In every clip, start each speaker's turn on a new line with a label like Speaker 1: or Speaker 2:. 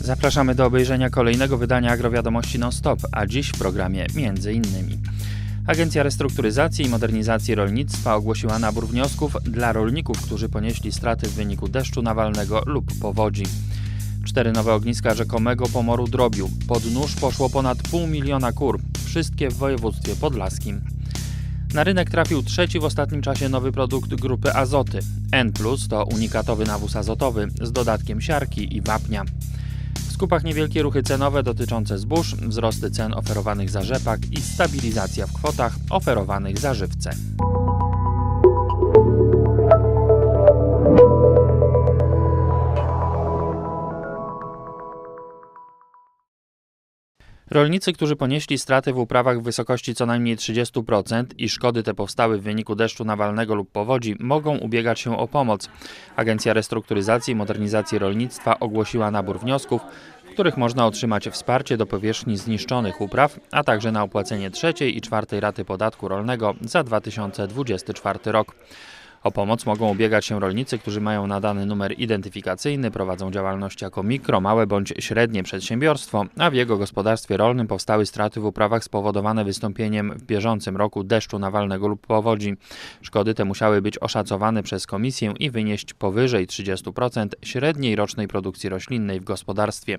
Speaker 1: Zapraszamy do obejrzenia kolejnego wydania Agrowiadomości Non-Stop, a dziś w programie między innymi. Agencja Restrukturyzacji i Modernizacji Rolnictwa ogłosiła nabór wniosków dla rolników, którzy ponieśli straty w wyniku deszczu nawalnego lub powodzi. Cztery nowe ogniska rzekomego pomoru drobiu. Pod nóż poszło ponad pół miliona kur, wszystkie w województwie podlaskim. Na rynek trafił trzeci w ostatnim czasie nowy produkt grupy azoty. N+, to unikatowy nawóz azotowy z dodatkiem siarki i wapnia. Skupach niewielkie ruchy cenowe dotyczące zbóż, wzrosty cen oferowanych za rzepak i stabilizacja w kwotach oferowanych za żywce. Rolnicy, którzy ponieśli straty w uprawach w wysokości co najmniej 30% i szkody te powstały w wyniku deszczu nawalnego lub powodzi, mogą ubiegać się o pomoc. Agencja Restrukturyzacji i Modernizacji Rolnictwa ogłosiła nabór wniosków, w których można otrzymać wsparcie do powierzchni zniszczonych upraw, a także na opłacenie trzeciej i czwartej raty podatku rolnego za 2024 rok. O pomoc mogą ubiegać się rolnicy, którzy mają nadany numer identyfikacyjny, prowadzą działalność jako mikro, małe bądź średnie przedsiębiorstwo, a w jego gospodarstwie rolnym powstały straty w uprawach spowodowane wystąpieniem w bieżącym roku deszczu nawalnego lub powodzi. Szkody te musiały być oszacowane przez komisję i wynieść powyżej 30% średniej rocznej produkcji roślinnej w gospodarstwie.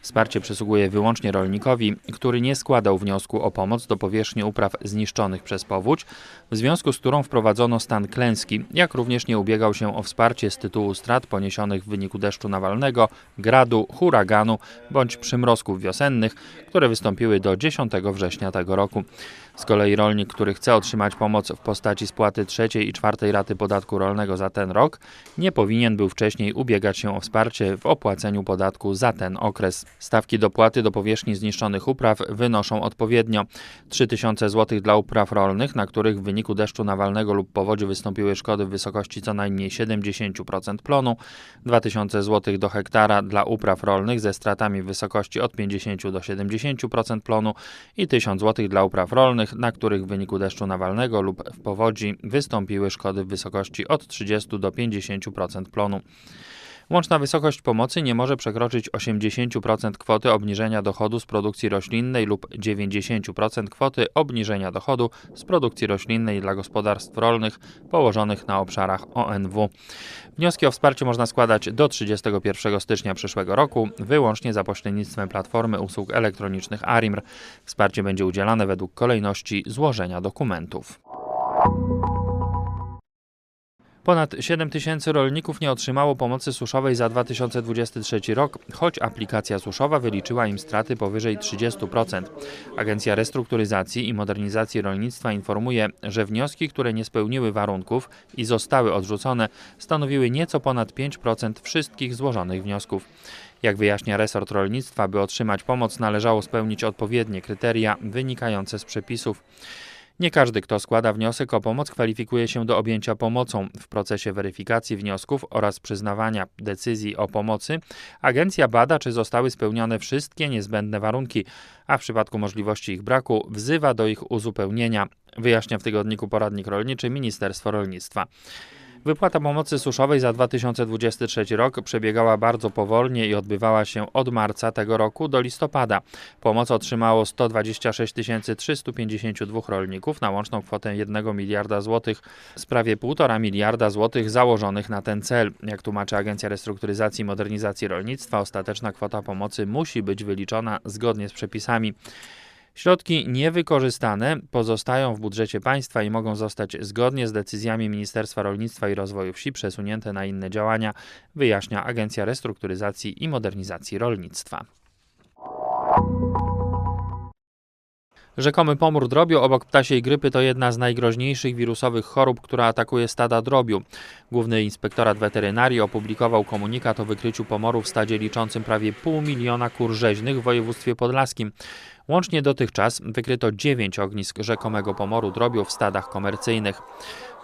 Speaker 1: Wsparcie przysługuje wyłącznie rolnikowi, który nie składał wniosku o pomoc do powierzchni upraw zniszczonych przez powódź, w związku z którą wprowadzono stan klęski, jak również nie ubiegał się o wsparcie z tytułu strat poniesionych w wyniku deszczu nawalnego, gradu, huraganu bądź przymrozków wiosennych, które wystąpiły do 10 września tego roku. Z kolei rolnik, który chce otrzymać pomoc w postaci spłaty trzeciej i czwartej raty podatku rolnego za ten rok, nie powinien był wcześniej ubiegać się o wsparcie w opłaceniu podatku za ten okres. Stawki dopłaty do powierzchni zniszczonych upraw wynoszą odpowiednio 3000 zł dla upraw rolnych, na których w wyniku deszczu nawalnego lub powodzi wystąpiły szkody w wysokości co najmniej 70% plonu, 2000 zł do hektara dla upraw rolnych ze stratami w wysokości od 50 do 70% plonu i 1000 zł dla upraw rolnych, na których w wyniku deszczu nawalnego lub w powodzi wystąpiły szkody w wysokości od 30 do 50% plonu. Łączna wysokość pomocy nie może przekroczyć 80% kwoty obniżenia dochodu z produkcji roślinnej lub 90% kwoty obniżenia dochodu z produkcji roślinnej dla gospodarstw rolnych położonych na obszarach ONW. Wnioski o wsparcie można składać do 31 stycznia przyszłego roku, wyłącznie za pośrednictwem platformy usług elektronicznych ARIMR. Wsparcie będzie udzielane według kolejności złożenia dokumentów. Ponad 7 tysięcy rolników nie otrzymało pomocy suszowej za 2023 rok, choć aplikacja suszowa wyliczyła im straty powyżej 30%. Agencja Restrukturyzacji i Modernizacji Rolnictwa informuje, że wnioski, które nie spełniły warunków i zostały odrzucone, stanowiły nieco ponad 5% wszystkich złożonych wniosków. Jak wyjaśnia resort rolnictwa, by otrzymać pomoc należało spełnić odpowiednie kryteria wynikające z przepisów. Nie każdy, kto składa wniosek o pomoc, kwalifikuje się do objęcia pomocą. W procesie weryfikacji wniosków oraz przyznawania decyzji o pomocy agencja bada, czy zostały spełnione wszystkie niezbędne warunki, a w przypadku możliwości ich braku wzywa do ich uzupełnienia, wyjaśnia w tygodniku Poradnik Rolniczy Ministerstwo Rolnictwa. Wypłata pomocy suszowej za 2023 rok przebiegała bardzo powolnie i odbywała się od marca tego roku do listopada. Pomoc otrzymało 126 352 rolników na łączną kwotę 1 miliarda złotych z prawie 1,5 miliarda złotych założonych na ten cel. Jak tłumaczy Agencja Restrukturyzacji i Modernizacji Rolnictwa, ostateczna kwota pomocy musi być wyliczona zgodnie z przepisami. Środki niewykorzystane pozostają w budżecie państwa i mogą zostać zgodnie z decyzjami Ministerstwa Rolnictwa i Rozwoju Wsi przesunięte na inne działania, wyjaśnia Agencja Restrukturyzacji i Modernizacji Rolnictwa. Rzekomy pomór drobiu obok ptasiej grypy to jedna z najgroźniejszych wirusowych chorób, która atakuje stada drobiu. Główny Inspektorat Weterynarii opublikował komunikat o wykryciu pomoru w stadzie liczącym prawie pół miliona kur rzeźnych w województwie podlaskim. Łącznie dotychczas wykryto 9 ognisk rzekomego pomoru drobiu w stadach komercyjnych.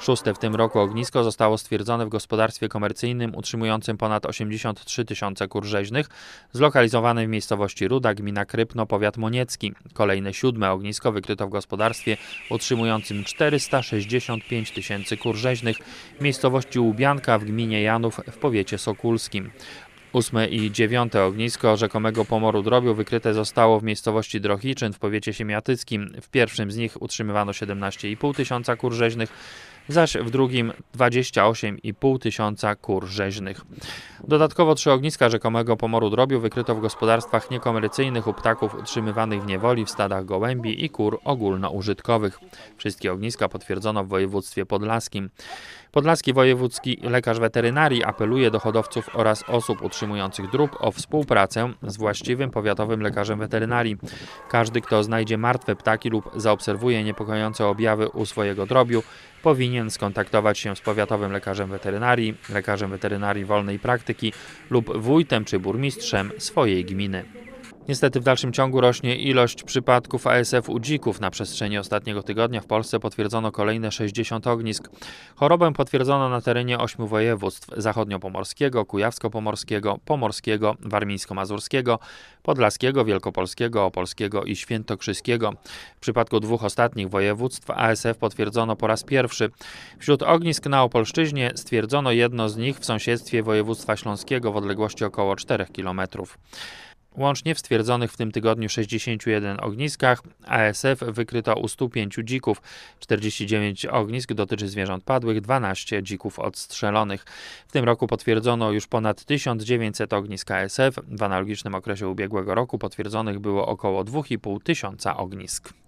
Speaker 1: Szóste w tym roku ognisko zostało stwierdzone w gospodarstwie komercyjnym utrzymującym ponad 83 tysiące kur rzeźnych, zlokalizowanej w miejscowości Ruda, gmina Krypno, powiat moniecki. Kolejne siódme ognisko wykryto w gospodarstwie utrzymującym 465 tysięcy kur rzeźnych w miejscowości Łubianka w gminie Janów w powiecie sokulskim. Ósme i dziewiąte ognisko rzekomego pomoru drobiu wykryte zostało w miejscowości Drohiczyn w powiecie siemiatyckim. W pierwszym z nich utrzymywano 17,5 tysiąca kur rzeźnych, zaś w drugim 28,5 tysiąca kur rzeźnych. Dodatkowo trzy ogniska rzekomego pomoru drobiu wykryto w gospodarstwach niekomercyjnych u ptaków utrzymywanych w niewoli w stadach gołębi i kur ogólnoużytkowych. Wszystkie ogniska potwierdzono w województwie podlaskim. Podlaski wojewódzki lekarz weterynarii apeluje do hodowców oraz osób utrzymujących drób o współpracę z właściwym powiatowym lekarzem weterynarii. Każdy, kto znajdzie martwe ptaki lub zaobserwuje niepokojące objawy u swojego drobiu, powinien skontaktować się z powiatowym lekarzem weterynarii, lekarzem weterynarii wolnej praktyki lub wójtem czy burmistrzem swojej gminy. Niestety w dalszym ciągu rośnie ilość przypadków ASF u dzików. Na przestrzeni ostatniego tygodnia w Polsce potwierdzono kolejne 60 ognisk. Chorobę potwierdzono na terenie ośmiu województw zachodniopomorskiego, kujawsko-pomorskiego, pomorskiego, warmińsko-mazurskiego, podlaskiego, wielkopolskiego, opolskiego i świętokrzyskiego. W przypadku dwóch ostatnich województw ASF potwierdzono po raz pierwszy. Wśród ognisk na Opolszczyźnie stwierdzono jedno z nich w sąsiedztwie województwa śląskiego w odległości około 4 kilometrów. Łącznie w stwierdzonych w tym tygodniu 61 ogniskach ASF wykryto u 105 dzików. 49 ognisk dotyczy zwierząt padłych, 12 dzików odstrzelonych. W tym roku potwierdzono już ponad 1900 ognisk ASF. W analogicznym okresie ubiegłego roku potwierdzonych było około 2,5 tysiąca ognisk.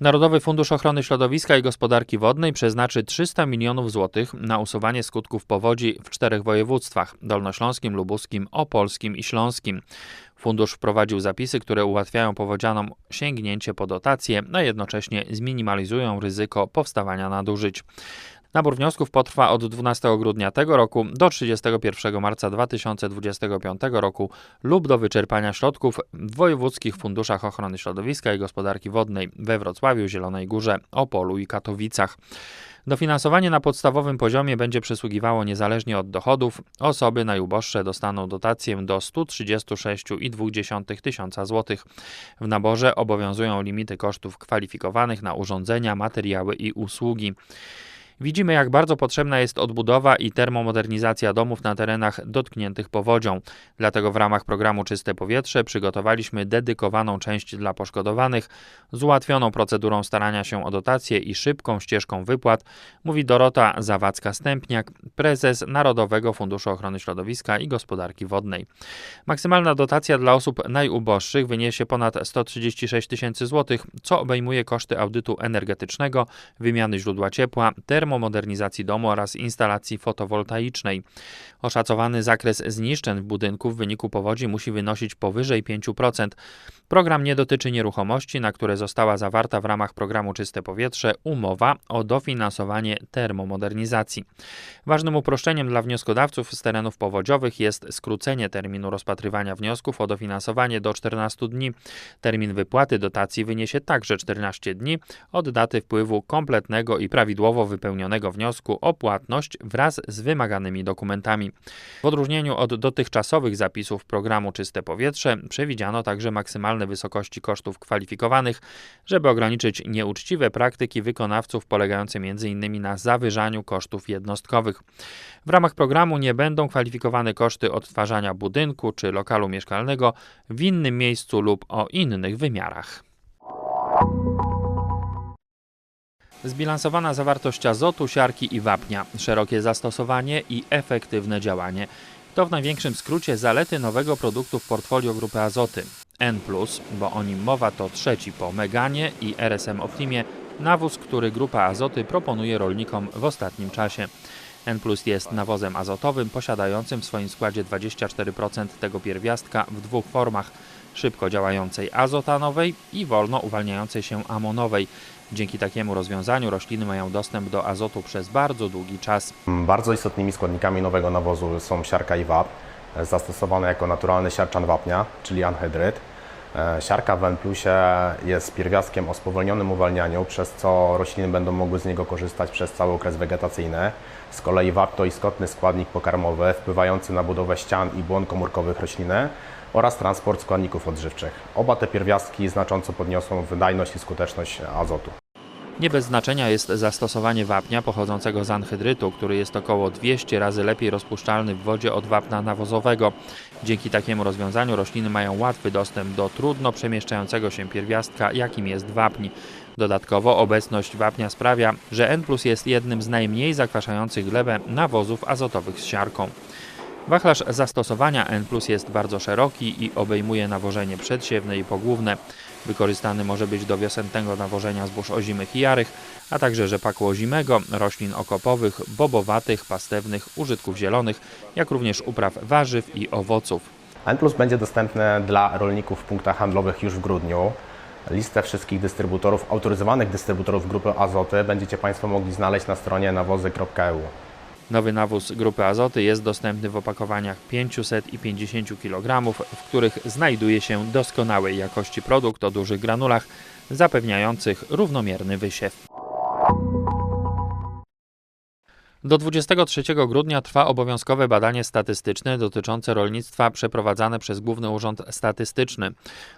Speaker 1: Narodowy Fundusz Ochrony Środowiska i Gospodarki Wodnej przeznaczy 300 milionów złotych na usuwanie skutków powodzi w czterech województwach: dolnośląskim, lubuskim, opolskim i śląskim. Fundusz wprowadził zapisy, które ułatwiają powodzianom sięgnięcie po dotacje, a jednocześnie zminimalizują ryzyko powstawania nadużyć. Nabór wniosków potrwa od 12 grudnia tego roku do 31 marca 2025 roku lub do wyczerpania środków w wojewódzkich funduszach ochrony środowiska i gospodarki wodnej we Wrocławiu, Zielonej Górze, Opolu i Katowicach. Dofinansowanie na podstawowym poziomie będzie przysługiwało niezależnie od dochodów. Osoby najuboższe dostaną dotację do 136,2 tysiąca złotych. W naborze obowiązują limity kosztów kwalifikowanych na urządzenia, materiały i usługi. Widzimy, jak bardzo potrzebna jest odbudowa i termomodernizacja domów na terenach dotkniętych powodzią. Dlatego w ramach programu Czyste Powietrze przygotowaliśmy dedykowaną część dla poszkodowanych z ułatwioną procedurą starania się o dotacje i szybką ścieżką wypłat, mówi Dorota Zawadzka-Stępniak, prezes Narodowego Funduszu Ochrony Środowiska i Gospodarki Wodnej. Maksymalna dotacja dla osób najuboższych wyniesie ponad 136 tysięcy złotych, co obejmuje koszty audytu energetycznego, wymiany źródła ciepła, termomodernizacji domu oraz instalacji fotowoltaicznej. Oszacowany zakres zniszczeń w budynku w wyniku powodzi musi wynosić powyżej 5%. Program nie dotyczy nieruchomości, na które została zawarta w ramach programu Czyste Powietrze umowa o dofinansowanie termomodernizacji. Ważnym uproszczeniem dla wnioskodawców z terenów powodziowych jest skrócenie terminu rozpatrywania wniosków o dofinansowanie do 14 dni. Termin wypłaty dotacji wyniesie także 14 dni od daty wpływu kompletnego i prawidłowo wypełnionego wniosku o płatność wraz z wymaganymi dokumentami. W odróżnieniu od dotychczasowych zapisów programu Czyste Powietrze przewidziano także maksymalne wysokości kosztów kwalifikowanych, żeby ograniczyć nieuczciwe praktyki wykonawców polegające m.in. na zawyżaniu kosztów jednostkowych. W ramach programu nie będą kwalifikowane koszty odtwarzania budynku czy lokalu mieszkalnego w innym miejscu lub o innych wymiarach. Zbilansowana zawartość azotu, siarki i wapnia, szerokie zastosowanie i efektywne działanie. To w największym skrócie zalety nowego produktu w portfolio grupy Azoty. N+, bo o nim mowa to trzeci po Meganie i RSM Optimie, nawóz, który grupa Azoty proponuje rolnikom w ostatnim czasie. N jest nawozem azotowym posiadającym w swoim składzie 24% tego pierwiastka w dwóch formach szybko działającej azotanowej i wolno uwalniającej się amonowej. Dzięki takiemu rozwiązaniu rośliny mają dostęp do azotu przez bardzo długi czas.
Speaker 2: Bardzo istotnymi składnikami nowego nawozu są siarka i wapń, zastosowane jako naturalny siarczan wapnia, czyli anhydryt. E, Siarka w N jest pierwiastkiem o spowolnionym uwalnianiu, przez co rośliny będą mogły z niego korzystać przez cały okres wegetacyjny. Z kolei wapń to istotny składnik pokarmowy wpływający na budowę ścian i błon komórkowych rośliny oraz transport składników odżywczych. Oba te pierwiastki znacząco podniosą wydajność i skuteczność azotu.
Speaker 1: Nie bez znaczenia jest zastosowanie wapnia pochodzącego z anhydrytu, który jest około 200 razy lepiej rozpuszczalny w wodzie od wapna nawozowego. Dzięki takiemu rozwiązaniu rośliny mają łatwy dostęp do trudno przemieszczającego się pierwiastka, jakim jest wapń. Dodatkowo obecność wapnia sprawia, że N jest jednym z najmniej zakwaszających glebę nawozów azotowych z siarką. Wachlarz zastosowania N jest bardzo szeroki i obejmuje nawożenie przedsiewne i pogłówne. Wykorzystany może być do wiosennego nawożenia zbóż ozimych i jarych, a także rzepaku ozimego, roślin okopowych, bobowatych, pastewnych, użytków zielonych, jak również upraw warzyw i owoców.
Speaker 2: N Plus będzie dostępny dla rolników w punktach handlowych już w grudniu. Listę wszystkich dystrybutorów, autoryzowanych dystrybutorów grupy Azoty będziecie Państwo mogli znaleźć na stronie nawozy.eu.
Speaker 1: Nowy nawóz grupy azoty jest dostępny w opakowaniach 500 i 50 kg, w których znajduje się doskonałej jakości produkt o dużych granulach, zapewniających równomierny wysiew. Do 23 grudnia trwa obowiązkowe badanie statystyczne dotyczące rolnictwa przeprowadzane przez Główny Urząd Statystyczny.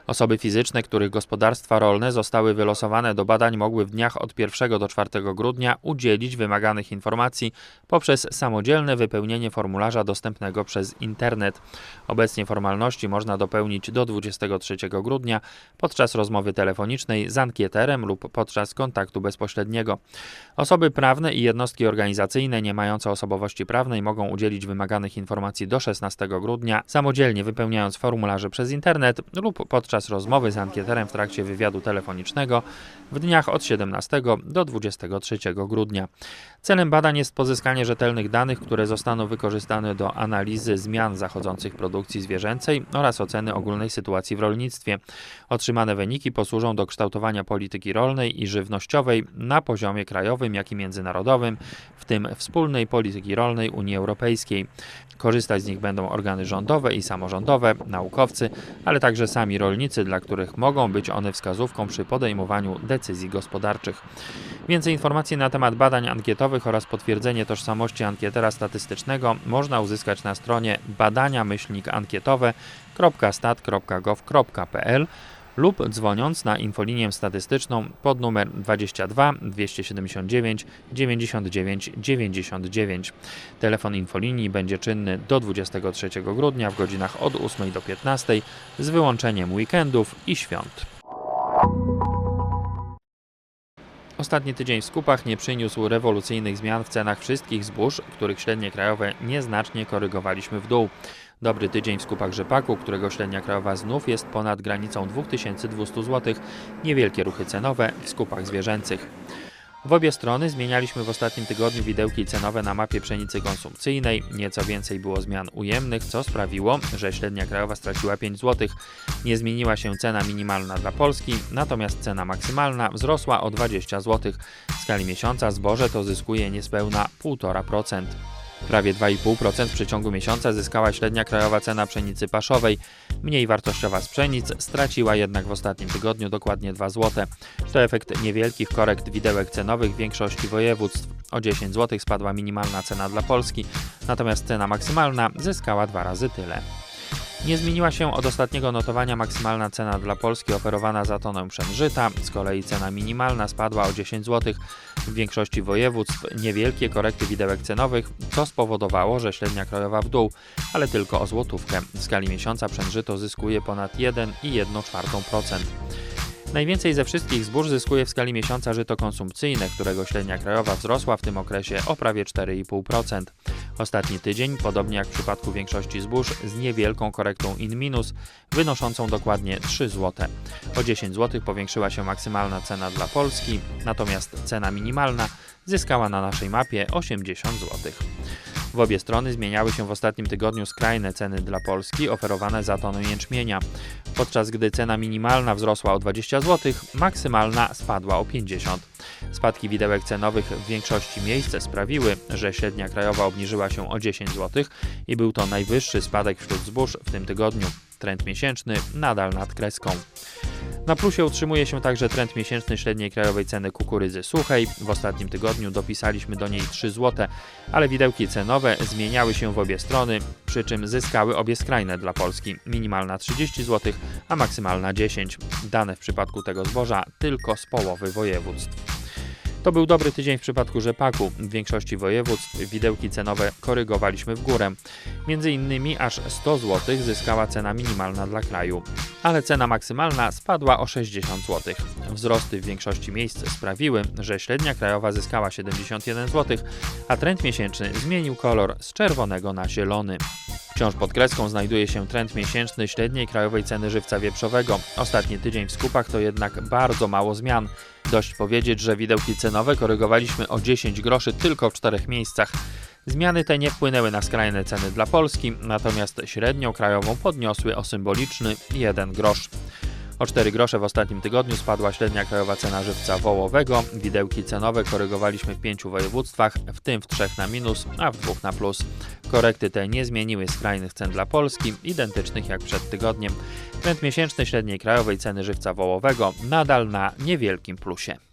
Speaker 1: Osoby fizyczne, których gospodarstwa rolne zostały wylosowane do badań, mogły w dniach od 1 do 4 grudnia udzielić wymaganych informacji poprzez samodzielne wypełnienie formularza dostępnego przez internet. Obecnie formalności można dopełnić do 23 grudnia podczas rozmowy telefonicznej z ankieterem lub podczas kontaktu bezpośredniego. Osoby prawne i jednostki organizacyjne nie mające osobowości prawnej mogą udzielić wymaganych informacji do 16 grudnia, samodzielnie wypełniając formularze przez internet lub podczas rozmowy z ankieterem w trakcie wywiadu telefonicznego w dniach od 17 do 23 grudnia. Celem badań jest pozyskanie rzetelnych danych, które zostaną wykorzystane do analizy zmian zachodzących w produkcji zwierzęcej oraz oceny ogólnej sytuacji w rolnictwie. Otrzymane wyniki posłużą do kształtowania polityki rolnej i żywnościowej na poziomie krajowym, jak i międzynarodowym, w tym wspólnej polityki rolnej Unii Europejskiej. Korzystać z nich będą organy rządowe i samorządowe, naukowcy, ale także sami rolnicy, dla których mogą być one wskazówką przy podejmowaniu decyzji gospodarczych. Więcej informacji na temat badań ankietowych oraz potwierdzenie tożsamości ankietera statystycznego można uzyskać na stronie badania-ankietowe.stat.gov.pl lub dzwoniąc na infolinię statystyczną pod numer 22 279 99 99. Telefon infolinii będzie czynny do 23 grudnia w godzinach od 8 do 15 z wyłączeniem weekendów i świąt. Ostatni tydzień w skupach nie przyniósł rewolucyjnych zmian w cenach wszystkich zbóż, których średnie krajowe nieznacznie korygowaliśmy w dół. Dobry tydzień w skupach rzepaku, którego średnia krajowa znów jest ponad granicą 2200 zł. Niewielkie ruchy cenowe w skupach zwierzęcych. W obie strony zmienialiśmy w ostatnim tygodniu widełki cenowe na mapie pszenicy konsumpcyjnej. Nieco więcej było zmian ujemnych, co sprawiło, że średnia krajowa straciła 5 zł. Nie zmieniła się cena minimalna dla Polski, natomiast cena maksymalna wzrosła o 20 zł. W skali miesiąca zboże to zyskuje niespełna 1,5%. Prawie 2,5% w przeciągu miesiąca zyskała średnia krajowa cena pszenicy paszowej. Mniej wartościowa z pszenic straciła jednak w ostatnim tygodniu dokładnie 2 zł. To efekt niewielkich korekt widełek cenowych w większości województw. O 10 zł spadła minimalna cena dla Polski, natomiast cena maksymalna zyskała dwa razy tyle. Nie zmieniła się od ostatniego notowania maksymalna cena dla Polski oferowana za tonę pszenżyta, z kolei cena minimalna spadła o 10 zł. W większości województw niewielkie korekty widełek cenowych, co spowodowało, że średnia krajowa w dół, ale tylko o złotówkę. W skali miesiąca pszenżyto zyskuje ponad 1,1%. Najwięcej ze wszystkich zbóż zyskuje w skali miesiąca żyto konsumpcyjne, którego średnia krajowa wzrosła w tym okresie o prawie 4,5%. Ostatni tydzień, podobnie jak w przypadku większości zbóż, z niewielką korektą in minus, wynoszącą dokładnie 3 zł. O 10 zł powiększyła się maksymalna cena dla Polski, natomiast cena minimalna zyskała na naszej mapie 80 zł. W obie strony zmieniały się w ostatnim tygodniu skrajne ceny dla Polski oferowane za tonę jęczmienia. Podczas gdy cena minimalna wzrosła o 20 zł, maksymalna spadła o 50. Spadki widełek cenowych w większości miejsc sprawiły, że średnia krajowa obniżyła się o 10 zł i był to najwyższy spadek wśród zbóż w tym tygodniu. Trend miesięczny nadal nad kreską. Na plusie utrzymuje się także trend miesięczny średniej krajowej ceny kukurydzy suchej. W ostatnim tygodniu dopisaliśmy do niej 3 zł, ale widełki cenowe zmieniały się w obie strony, przy czym zyskały obie skrajne dla Polski. Minimalna 30 zł, a maksymalna 10. Dane w przypadku tego zboża tylko z połowy województw. To był dobry tydzień w przypadku rzepaku. W większości województw widełki cenowe korygowaliśmy w górę. Między innymi aż 100 zł zyskała cena minimalna dla kraju, ale cena maksymalna spadła o 60 zł. Wzrosty w większości miejsc sprawiły, że średnia krajowa zyskała 71 zł, a trend miesięczny zmienił kolor z czerwonego na zielony. Wciąż pod kreską znajduje się trend miesięczny średniej krajowej ceny żywca wieprzowego. Ostatni tydzień w skupach to jednak bardzo mało zmian. Dość powiedzieć, że widełki cenowe korygowaliśmy o 10 groszy tylko w czterech miejscach. Zmiany te nie wpłynęły na skrajne ceny dla Polski, natomiast średnią krajową podniosły o symboliczny 1 grosz. O 4 grosze w ostatnim tygodniu spadła średnia krajowa cena żywca wołowego. Widełki cenowe korygowaliśmy w pięciu województwach, w tym w trzech na minus, a w dwóch na plus. Korekty te nie zmieniły skrajnych cen dla Polski, identycznych jak przed tygodniem. Trend miesięczny średniej krajowej ceny żywca wołowego nadal na niewielkim plusie.